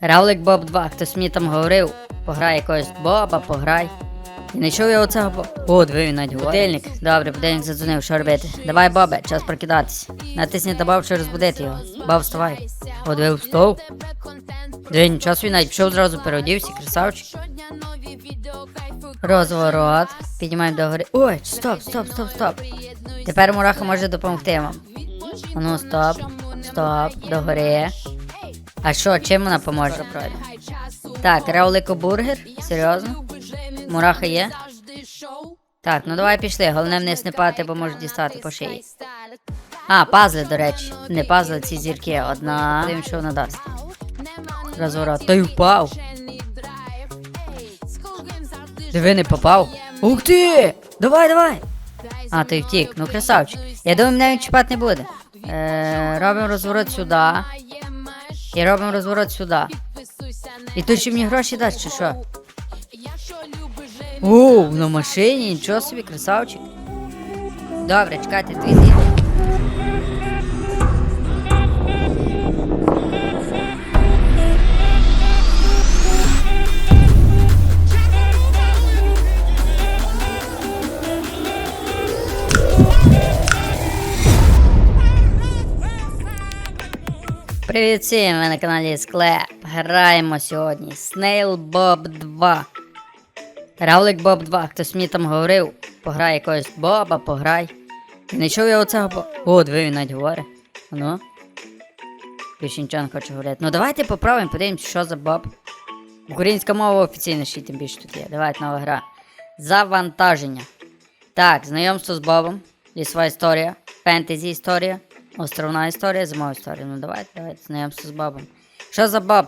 Равлик Боб 2, хтось мені там говорив, пограй якогось Боба, пограй. І не чув я оцього. О, диви, він навіть. Будильник, добре, будильник задзвонив, що робити? Давай, Бобе, час прокидатись. Натисни на Боб, щоб розбудити його. Боб, вставай. О, диви, встав. Диви, нічого собі навіть пішов зразу переодівся, красавчик. Розворот. Піднімаємо догори. Ой, стоп, стоп, стоп, стоп. Тепер мураха може допомогти вам. Ну, стоп, стоп, догори. А що, чим вона поможе пройде? Так, Раулико бургер? Серйозно? Мураха є? Так, ну давай пішли. Головне вниз не падати, бо можуть дістати по шиї. А, пазли, до речі. Не пазли, ці зірки. Одна. Дивимо, що вона дасть. Розворот. Та й впав. Диви, не попав. Ух ти! Давай, давай! А, ти втік, ну красавчик. Я думаю, мене він чіпати не буде. Е, робимо розворот сюди. І робимо розворот сюди. І тут ще мені гроші дасть, чи що? О, на машині, нічого собі, красавчик. Добре, чекайте, дві зірки. Привіт всім, ви на каналі Склеп. Граємо сьогодні Snail Bob 2. Равлик Боб 2. Хтось мені там говорив, пограй якогось Боба, пограй. І не чув я оцього О, диви, він навіть говорить. Ну. Більше нічого говорити. Ну давайте поправимо, подивимось, що за Боб. Українська мова офіційна ще тим більше тут є. Давайте нова гра. Завантаження. Так, знайомство з Бобом. Лісова історія. Фентезі історія. Островна історія, зимова історія. Ну давайте, давайте, знайомство з Бобом. Що за Боб?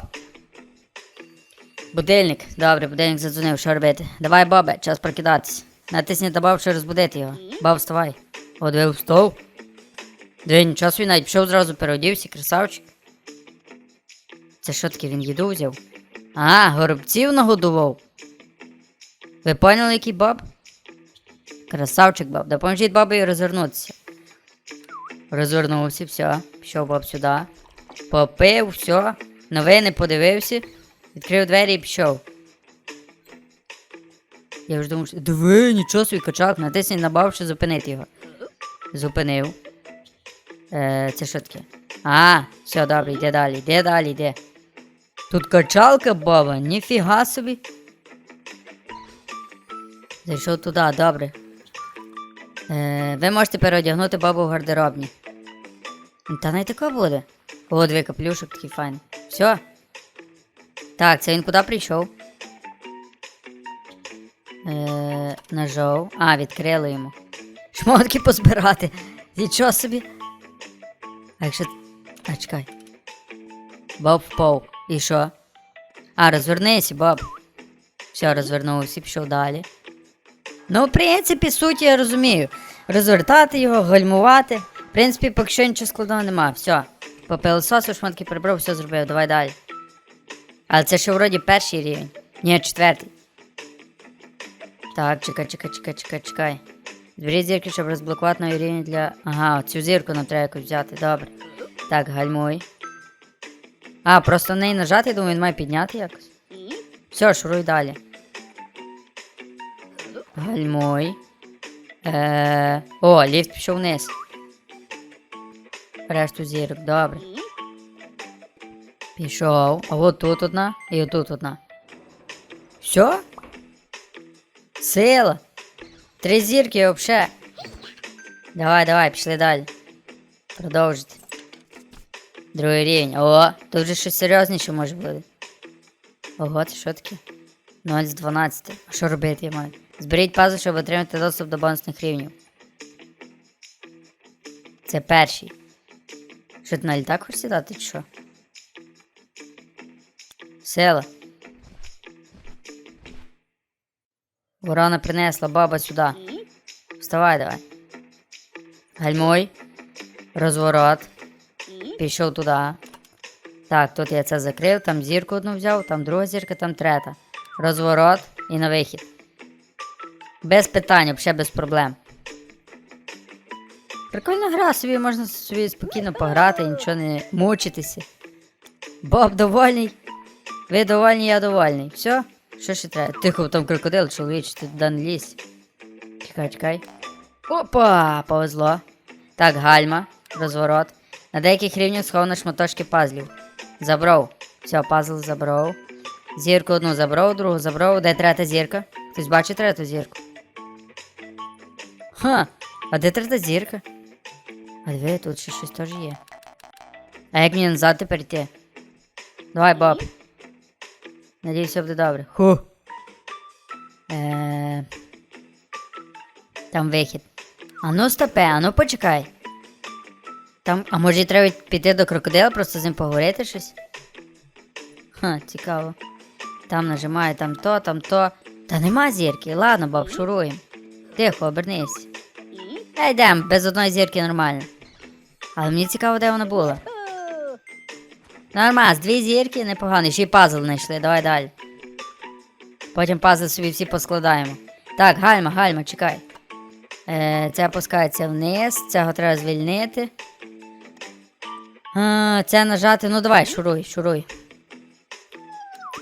Будильник. Добре, будильник задзвонив, що робити? Давай, Бобе, час прокидатись. Натисни на Боб, щоб розбудити його. Боб, вставай. О, диви, встав. Диви, нічого собі навіть пішов зразу переодівся, красавчик. Це що таке, він їду взяв? А, горобців нагодував. Ви поняли, який Боб? Красавчик Боб. Допоможіть Бобі розвернутися. Розвернувся, все. Пішов Боб сюди. Попив, все. Новини подивився. Відкрив двері і пішов. Я вже думав, що. Диви, нічого собі качок, натисни на Боб, щоб зупинити його. Зупинив. Е, це що таке? А, все, добре, йде далі, йде далі, йде. Тут качалка Боба, ніфіга собі. Зайшов туди, добре. Е, ви можете переодягнути бабу в гардеробні. Та не тако буде. О, дві каплюшок такий файний. Все. Так, це він куди прийшов? Е, нажав. А, відкрили йому. Шмотки позбирати. Нічого собі. А якщо. А, чекай. Боб впав. І що? А, розвернися, Боб. Все, розвернувся, пішов далі. Ну, в принципі, суть я розумію. Розвертати його, гальмувати. В принципі, поки що нічого складного нема. Все. По пилососу шматки прибрав, все зробив, давай далі. Але це ще вроді перший рівень. Ні, четвертий. Так, чекай, чекай, чекай, чекай, чекай. Зберіть зірки, щоб розблокувати новий рівень для. Ага, цю зірку нам треба якось взяти, добре. Так, гальмуй. А, просто на неї нажати, я думаю, він має підняти якось. Все, шуруй далі. Гальмуй. Е, О, ліфт пішов вниз. Решту зірок, добре. Пішов. А от тут одна і отут одна. Все? Сила. Три зірки вообще. Давай, давай, пішли далі. Продовжити. Другий рівень. О, тут вже щось серйозніше може бути. Ого, це що таке? 0 з 12. А що робити я маю? Зберіть пазл, щоб отримати доступ до бонусних рівнів. Це перший. Що на літак сідати, чи що? Села. Ворона принесла баба сюди. Вставай давай. Гальмуй. Розворот. Пішов туди. Так, тут я це закрив, там зірку одну взяв, там друга зірка, там третя. Розворот і на вихід. Без питань, взагалі без проблем. Прикольна гра, собі можна собі спокійно пограти, нічого не мучитися. Боб довольний. Ви довольні, я довольний. Все? Що ще треба? Тихо, там крокодил, чоловіч, ти туди не. Чекай, чекай. Опа! Повезло. Так, гальма, розворот. На деяких рівнях сховано шматочки пазлів. Забрав. Все, пазл забрав. Зірку одну забрав, другу забрав. Де третя зірка? Хтось бачить третю зірку? Ха! А де третя зірка? А диви, тут ще щось теж є. А як мені назад тепер йти? Давай, Боб. Надіюсь, все буде добре. Ху. Е... Там вихід. А ну стопе, а ну почекай. Там, а може треба піти до крокодила, просто з ним поговорити щось? Ха, цікаво. Там нажимаю, там то, там то. Та нема зірки. Ладно, Боб, шуруємо. Тихо, обернись. Та йдем, без одної зірки нормально. Але мені цікаво, де вона була. Нормас, дві зірки, непогано. Ще й пазл знайшли, давай далі. Потім пазл собі всі поскладаємо. Так, гальма, гальма, чекай. Е, це опускається вниз, цього треба звільнити. А, це нажати. Ну давай, шуруй, шуруй.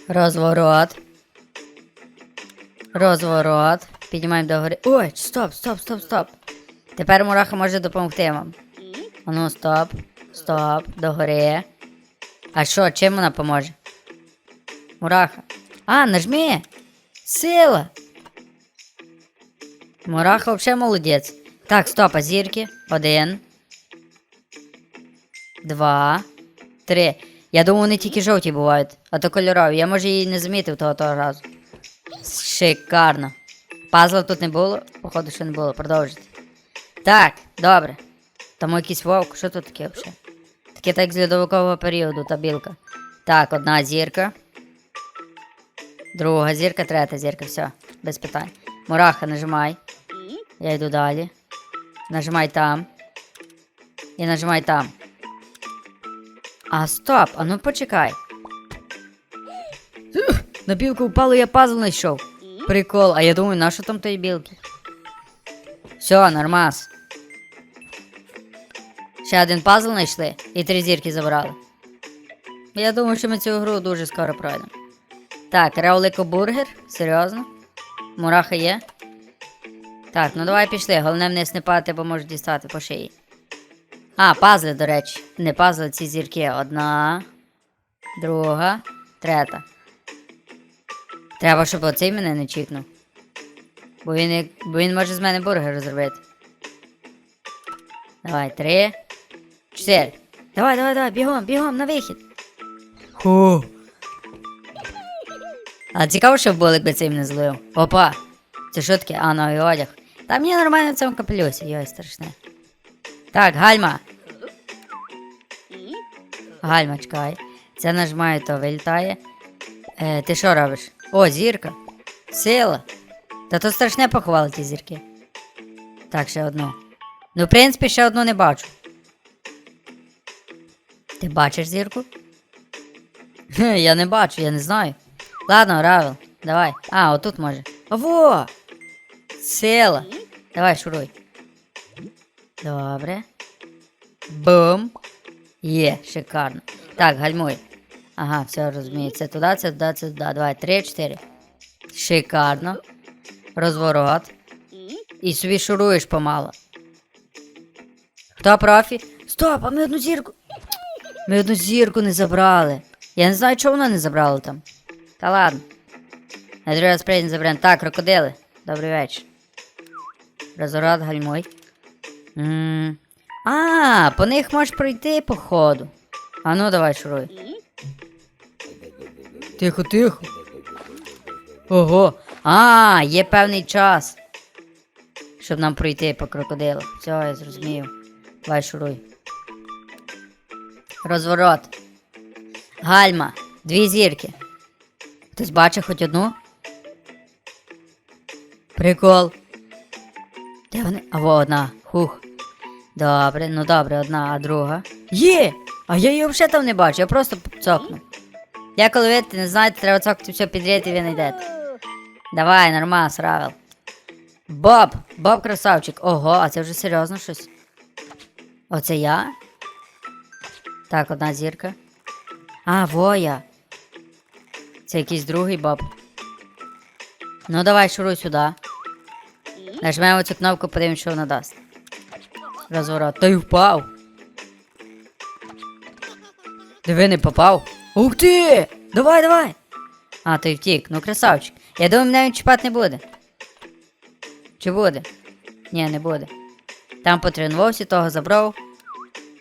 Розворот. Розворот. Піднімаємо догори. Ой, стоп, стоп, стоп, стоп. Тепер мураха може допомогти вам. Ану, стоп, стоп, догори. А що, чим вона поможе? Мураха. А, нажми! Сила! Мураха взагалі молодець. Так, стоп, а зірки. Один. Два. Три. Я думаю, вони тільки жовті бувають, а то кольорові. Я може її не замітив того того разу. Шикарно. Пазла тут не було? Походу, що не було, продовжити. Так, добре. Там якийсь вовк, що тут таке взагалі? Таке так з льодовикового періоду та білка. Так, одна зірка. Друга зірка, третя зірка, все, без питань. Мураха, нажимай. Я йду далі. Нажимай там. І нажимай там. А стоп, а ну почекай. На білку впало, я пазл знайшов. Прикол, а я думаю, на що там тої білки? Все, нормас. Ще один пазл знайшли і три зірки забрали. Я думаю, що ми цю гру дуже скоро пройдемо. Так, Раулико бургер? Серйозно? Мураха є? Так, ну давай пішли. Головне вниз не падати, бо можуть дістати по шиї. А, пазли, до речі. Не пазли, ці зірки. Одна, друга, третя. Треба, щоб оцей мене не чікнув. Бо він, як- бо він може з мене бургер зробити. Давай, три. Чотири. Давай, давай, давай, бігом, бігом, на вихід. Ху. А цікаво, що було, якби цей мене злив. Опа. Це що таке? А, новий одяг. Та мені нормально в цьому капелюсі, йой, страшне. Так, гальма. Гальма, чекай. Це нажимаю, то вилітає. Е, ти що робиш? О, зірка. Сила. Та то страшне поховали ті зірки. Так, ще одну. Ну, в принципі, ще одну не бачу. Ти бачиш зірку? Я не бачу, я не знаю. Ладно, Равел, давай. А, отут може. Во! Сила. Давай, шуруй. Добре. Бум. Є, шикарно. Так, гальмуй. Ага, все розумію. Це туди, це туди, це туди. Давай, три, чотири. Шикарно. Розворот. І собі шуруєш помало. Хто профі? Стоп, а ми одну зірку. Ми одну зірку не забрали. Я не знаю, чого вона не забрала там. Та ладно. На другий раз прийдемо заберемо. Так, крокодили. Добрий вечір. Розворот, гальмуй. м А, по них можеш пройти, походу. А ну давай, шуруй. Тихо, тихо. Ого. А, є певний час. Щоб нам пройти по крокодилу. Все, я зрозумів. Давай, шуруй. Розворот. Гальма. Дві зірки. Хтось бачив хоч одну? Прикол. Де вони? А во одна. Хух. Добре, ну добре, одна, а друга. Є! А я її взагалі там не бачу, я просто цокну. Я коли видите, не знаєте, треба цокати все підряд і ви не йдете. Давай, нормас, Равел. Боб! Боб красавчик. Ого, а це вже серйозно щось. Оце я? Так, одна зірка. А, воя. Це якийсь другий боб. Ну давай, шуруй сюди. Нажмемо цю кнопку, подивимось, що вона дасть. Розворот. Та й впав. Диви, не попав. Ух ти! Давай, давай! А, той втік. Ну, красавчик. Я думаю, він чіпати не буде. Чи буде? Ні, не буде. Там потренувався, того забрав.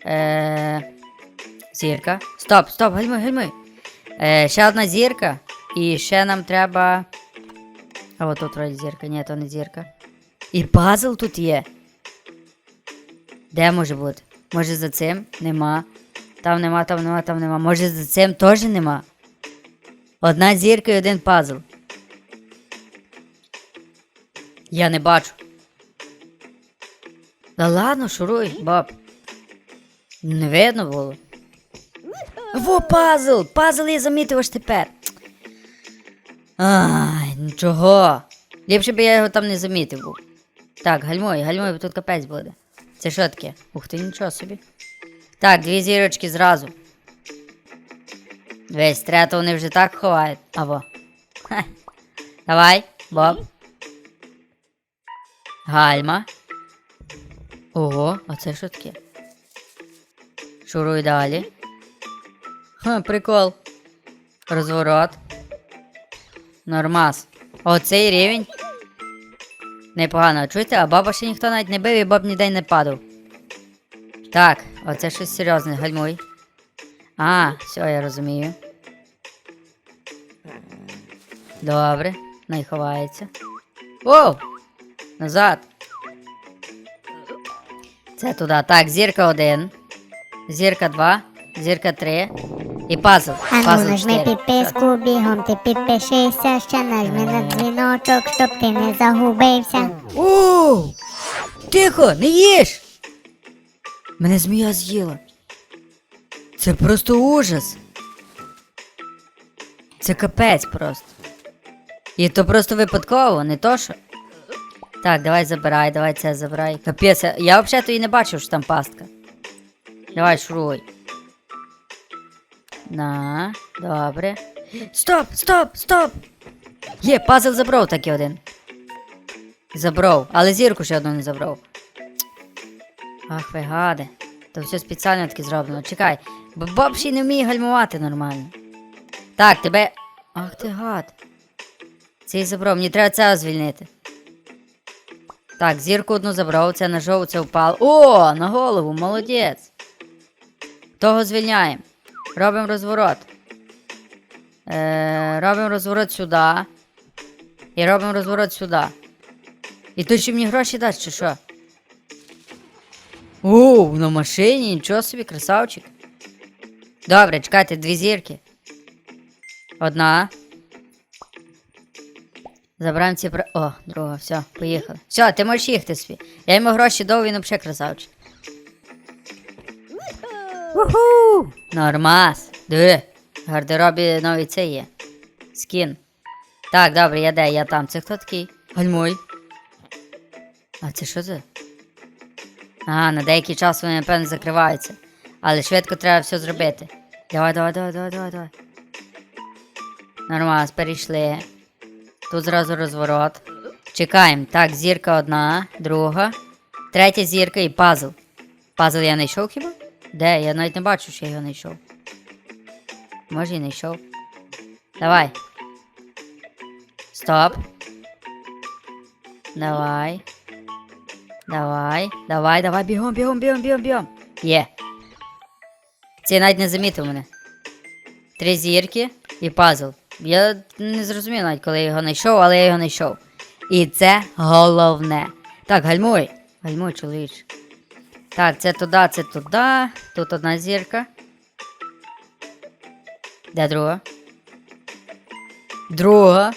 Е... Зірка. Стоп, стоп, гальмуй, гальмуй. Е, ще одна зірка. І ще нам треба. А от тут вроді зірка. Ні, то не зірка. І пазл тут є. Де може бути? Може за цим? Нема. Там нема, там нема, там нема. Може за цим теж нема. Одна зірка і один пазл. Я не бачу. Да ладно, шуруй, баб. Не видно було. Во пазл! Пазл я замітив аж тепер. Ай, нічого. Ліпше б я його там не замітив був. Так, гальмуй, гальмуй, бо тут капець буде. Це що таке? Ух ти, нічого собі. Так, дві зірочки зразу. Весь трето вони вже так ховають. Ха. Давай, Боб. Гальма. Ого, а це що таке? Шуруй далі. Ха, прикол. Розворот. Нормас. Оцей рівень. Непогано. Чуєте, а баба ще ніхто навіть не бив і баб ніде не падав. Так, оце щось серйозне, гальмуй. А, все, я розумію. Добре, най ховається. Оу! Назад. Це туди. Так, зірка один. Зірка два. Зірка три. І пазл. Ану, Пазл нажми чотири. підписку, бігом ти підпишися, ще нажми на дзвіночок, щоб ти не загубився. Оу! Тихо, не їж! Мене змія з'їла. Це просто ужас. Це капець просто. І то просто випадково, не то що. Так, давай забирай, давай це забирай. Капець, я- взагалі то не бачив, що там пастка. Давай, шуруй. На, добре. Стоп, стоп, стоп! Є, пазл забрав таки один. Забрав, але зірку ще одну не забрав. Ах, ви гади. То все спеціально таки зроблено. Чекай, бо ще не вміє гальмувати нормально. Так, тебе. Ах ти гад. Цей забрав, мені треба цього звільнити. Так, зірку одну забрав, це нажов, це впав. О, на голову, молодець. Того звільняємо. Робимо розворот. Е, робимо розворот сюди. І робимо розворот сюди. І той ще мені гроші дасть, чи що? О, на машині, нічого собі, красавчик. Добре, чекайте, дві зірки. Одна. Забираємо ці про. О, друга, все, поїхали. Все, ти можеш їхати собі. Я йому гроші дав, він взагалі красавчик. Уху! Нормас. Диви. В гардеробі новий це є. Скін. Так, добре, я де, я там. Це хто такий? Гальмуй. А це що це? А, на деякий час вони, напевно, закриваються. Але швидко треба все зробити. Давай, давай, давай, давай, давай, давай. Нормас, перейшли. Тут зразу розворот. Чекаємо. Так, зірка одна, друга, третя зірка і пазл. Пазл я не йшов хіба? Де? Я навіть не бачу, що я його не йшов. Може і не йшов. Давай. Стоп. Давай. Давай. Давай, давай, бігом, бігом, бігом, бігом, бігом. Є. Цей навіть не замітив мене. Три зірки і пазл. Я не зрозумів навіть, коли я його знайшов, але я його знайшов. І це головне. Так, гальмуй. Гальмуй, чоловіч. Так, це туди, це туди. Тут одна зірка. Де друга? Друга.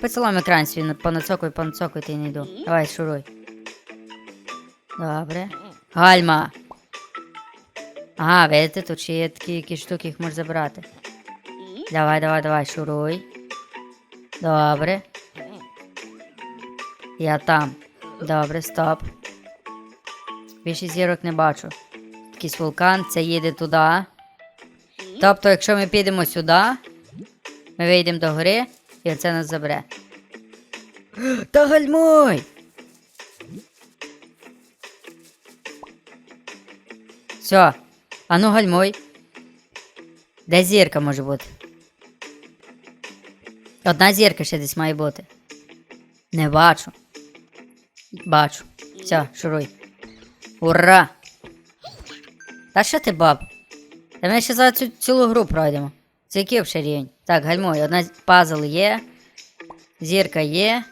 По цілому екрані свій понацокуй, понацокуй, ти не йду. Давай, шуруй. Добре. Гальма. Ага, видите, тут ще є такі якісь штуки, їх можна забрати. Давай, давай, давай, шуруй. Добре. Я там. Добре, стоп. Більше зірок не бачу. Якийсь вулкан, це їде туди. Тобто, якщо ми підемо сюди, Ми вийдемо до гори, і оце нас забере. Та гальмуй! Все, а ну гальмуй. Де зірка може бути? Одна зірка ще десь має бути. Не бачу. Бачу. Все, шуруй. Ура! Та що ти, баб? Та ми ще за цю цілу гру пройдемо. Це який взагалі рівень? Так, гальмуй, одна пазл є. Зірка є.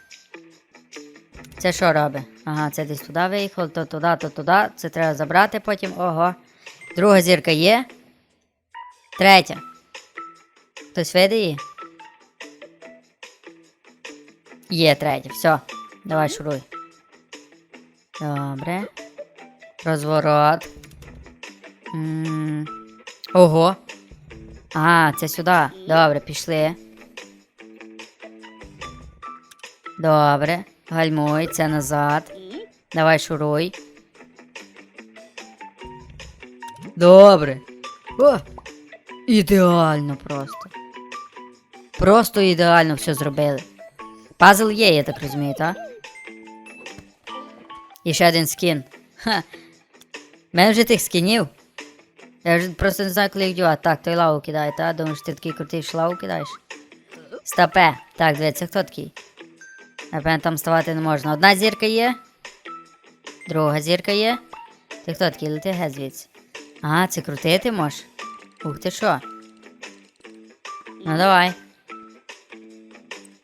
Це що робить? Ага, це десь туди виїхало, то туди, то туди. Це треба забрати потім. Ого. Друга зірка є. Третя. Хтось видає її? Є третя, все. Давай шуруй. Добре. Розворот. м Ого. А, це сюди. Добре, пішли. Добре. Гальмуй, це назад. Давай шуруй. Добре. О! Ідеально просто. Просто ідеально все зробили. Пазл є, я так розумію, так? І ще один скін. Ха. Мене вже тих скінів. Я вже просто не знаю, коли їх дівати. Так, той лаву кидає, та? Думаєш, ти такий крутий, що лаву кидаєш? Стопе. Так, дивіться, хто такий? Напевно, там ставати не можна. Одна зірка є. Друга зірка є. Ти хто такий? Лети геть звідси. А, це крутити можеш? Ух ти що? Ну давай.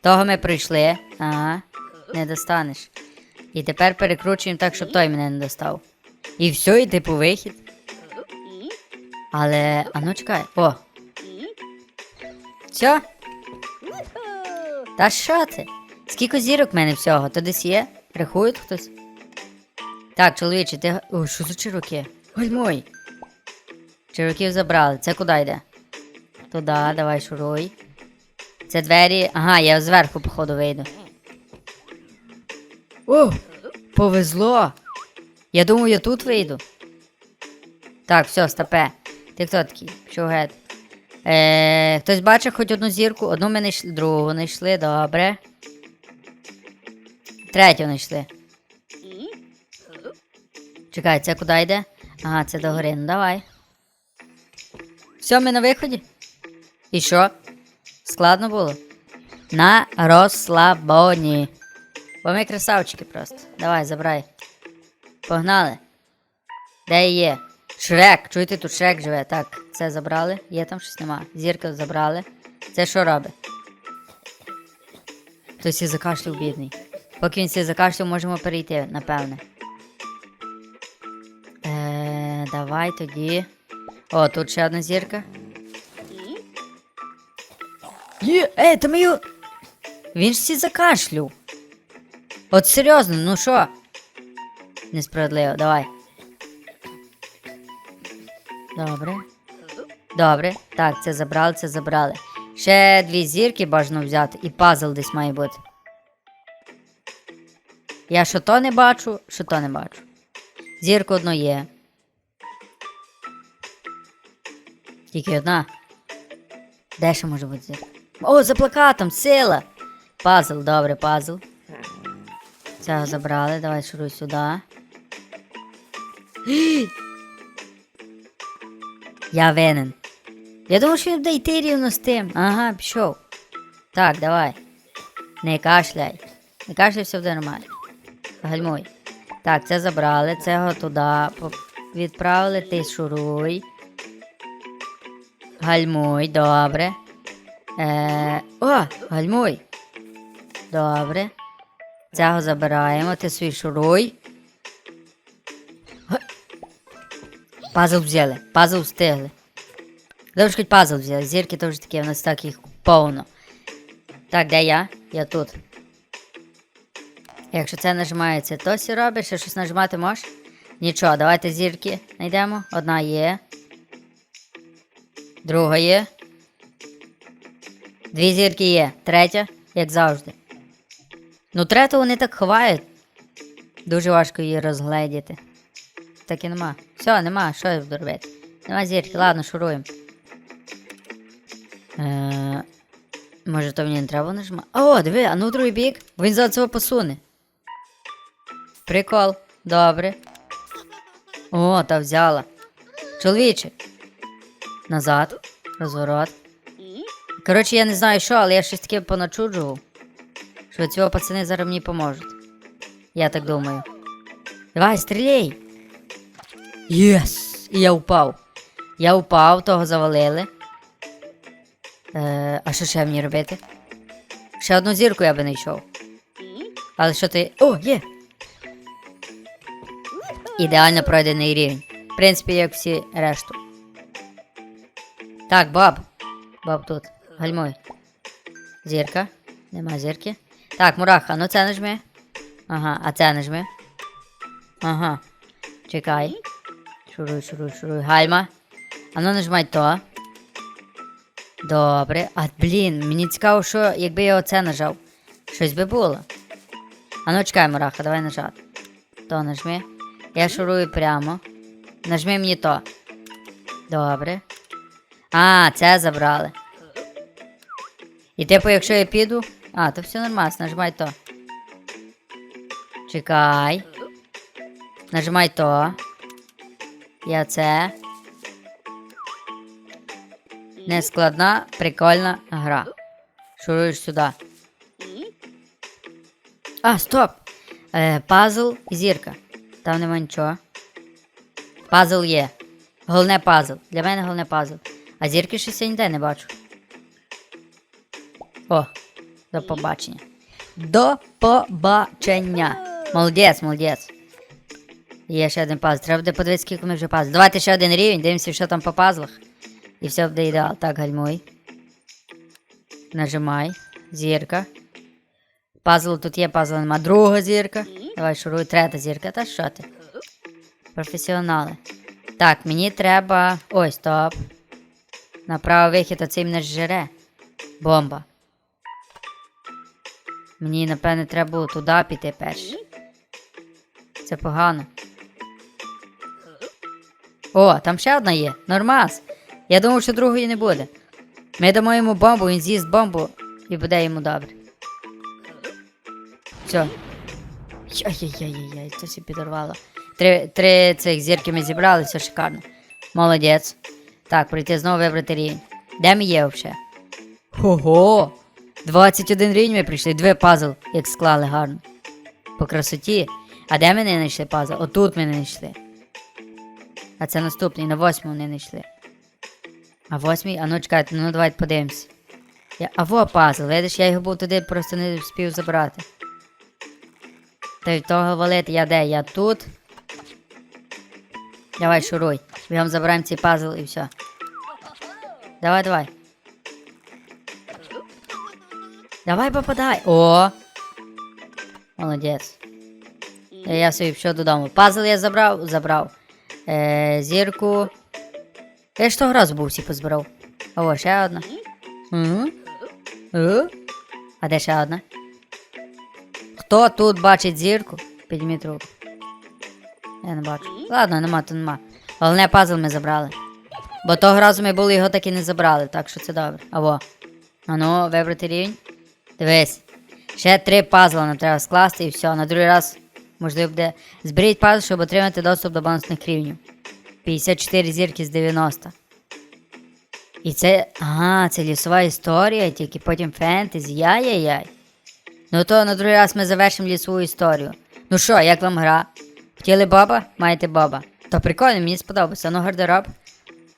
Того ми пройшли. Ага. Не достанеш. І тепер перекручуємо так, щоб той мене не достав. І все, і типу вихід. Але. А ну чекай. О. Все? Та що ти? Скільки зірок в мене всього? То десь є? Рахують хтось? Так, чоловіче, ти. О, що за чироки? Ой мой. Чироків забрали. Це куди йде? Туди, давай шуруй. Це двері. Ага, я зверху, походу, вийду. О! Повезло! Я думаю, я тут вийду. Так, все, стопе. Ти хто такий? Що гет? Е, хтось бачив хоч одну зірку, одну ми не йшли, другу не йшли, добре. Третю не йшли. Чекай, це куди йде? Ага, це до гори. Ну давай. Все, ми на виході. І що? Складно було? На розслабоні. Бо ми красавчики просто. Давай, забирай. Погнали. Де є? Шрек, чуєте, тут Шрек живе. Так, це забрали. Є там щось нема. Зірка забрали. Це що робить? Хтось і закашляв бідний. Поки він сі закашляв, можемо перейти, напевне. Е, давай тоді. О, тут ще одна зірка. Є, ей, ми його... Він ж всі закашлюв. От серйозно, ну що? Несправедливо, давай. Добре. Добре. Так, це забрали, це забрали. Ще дві зірки бажано взяти, і пазл десь має бути. Я що то не бачу, що то не бачу. Зірку одну є. Тільки одна. Де ще може бути зірка? О, за плакатом, сила! Пазл, добре, пазл. Цього забрали, давай шуруй сюди. Я винен. Я думав, що він буде йти рівно з тим. Ага, пішов. Так, давай. Не кашляй. Не кашляй, все буде нормально. Гальмуй. Так, це забрали, цього туди відправили, ти шуруй. Гальмуй, добре. Е, о, гальмуй. Добре. Цього забираємо, ти свій шуруй. Пазл взяли, пазл встигли. Добре, хоч пазл взяли. Зірки теж такі, в нас так їх повно. Так, де я? Я тут. Якщо це нажимається, то сі робиш, ще щось нажимати можеш? Нічого, давайте зірки знайдемо. Одна є. Друга є. Дві зірки є. Третя, як завжди. Ну, третю вони так ховають. Дуже важко її розгледіти. Так і нема. Все, нема, що я буду робити? Нема зірки, ладно, шуруємо. Е, Може, то мені не треба нажимати? О, диви, а ну другий бік. Він за цього посуне. Прикол. Добре. О, та взяла. Чоловіче. Назад. Розворот. Коротше, я не знаю що, але я щось таке поначуджував. Що цього пацани зараз мені поможуть. Я так думаю. Давай, стріляй! Єс! І я впав. Я впав, того завалили. Е, а що ще мені робити? Ще одну зірку я би не йшов. Але що ти. О, є! Ідеально пройдений рівень. В принципі, як всі решту. Так, баб. Баб тут. Гальмуй. Зірка. Нема зірки. Так, мураха, ну це нажми. Ага, а це нажми. Ага. Чекай. Шуруй, шуруй, шуруй. Гальма. А ну нажимай то. Добре. А блін, мені цікаво, що якби я оце нажав. Щось би було. А ну чекай, мураха, давай нажати. То нажми. Я шурую прямо. Нажми мені то. Добре. А, це забрали. І типу, якщо я піду. А, то все нормально, нажимай то. Чекай. Нажимай то. Я це. Нескладна, прикольна гра. Шуруєш сюди. А, стоп! Е, пазл і зірка. Там нема нічого. Пазл є. Головне пазл. Для мене головне пазл. А зірки щось я ніде не бачу. О, до побачення. До побачення. Молодець, молодець. Є ще один пазл. Треба буде подивитися, скільки ми вже пазл. Давайте ще один рівень, дивимося, що там по пазлах. І все буде ідеал. Так, гальмуй. Нажимай. Зірка. Пазл тут є, пазл нема. Друга зірка. Давай шуруй, третя зірка. Та що ти? Професіонали. Так, мені треба. Ой, стоп. На правий вихід оцей мене жере. Бомба. Мені, напевне, треба було туди піти перш. Це погано. О, там ще одна є. Нормас. Я думав, що другої не буде. Ми дамо йому бомбу, він з'їсть бомбу і буде йому добре. Все. Яй-яй-яй-яй, це все підорвало. Три, три цих зірки ми зібрали, все шикарно. Молодець. Так, прийти знову вибрати рівень. Де ми є взагалі? Ого! 21 рівень ми прийшли, дві пазл, як склали гарно. По красоті. А де ми не знайшли пазл? Отут ми не знайшли. А це наступний, на восьму не знайшли. А восьмий, а ну чекайте, ну давайте подивимось. Я, а во пазл, видиш, я його був туди просто не встиг забрати. Та й того валити я де? Я тут. Давай, шуруй. Бігом забираємо цей пазл і все. Давай, давай. Давай попадай. О! Молодець. Я собі пішов додому. Пазл я забрав, забрав. Е, зірку. Я ж того разу був всі позбирав. О, ще одна. Угу. А де ще одна? Хто тут бачить зірку? Підніміть руку. Я не бачу. Ладно, нема, то нема. Головне пазл ми забрали. Бо того разу ми були його так і не забрали, так що це добре. Аво. Ану, вибрати рівень. Дивись. Ще три пазла нам треба скласти і все. На другий раз можливо буде. Зберіть пазл, щоб отримати доступ до бонусних рівнів. 54 зірки з 90. І це. Ага, це лісова історія, тільки потім фентезі. Яй-яй-яй. Ну то на другий раз ми завершимо лісову історію. Ну що, як вам гра? Хотіли баба? Маєте баба. То прикольно, мені сподобалося. Ну гардероб.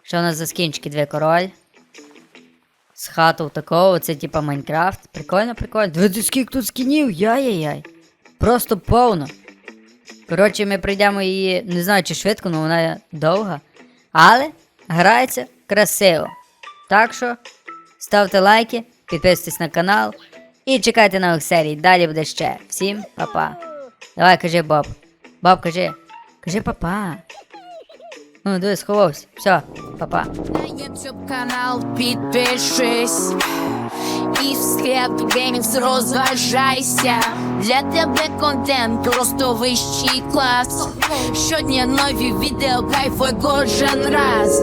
Що у нас за скінчики? Дві король. З хату такого, це типа Майнкрафт. Прикольно, прикольно. Дивіться, скільки тут скінів, яй-яй-яй. Просто повно. Коротше, ми пройдемо її, не знаю, чи швидко, але вона довга. Але грається красиво. Так що ставте лайки, підписуйтесь на канал і чекайте нових серій. Далі буде ще. Всім па-па. Давай, кажи Боб. Боб, кажи. Кажи папа. Ну, диви, сховався. Все, папа. На YouTube канал підпишись І в схеп геймінг розважайся Для тебе контент просто вищий клас Щодня нові відео, кайфуй кожен раз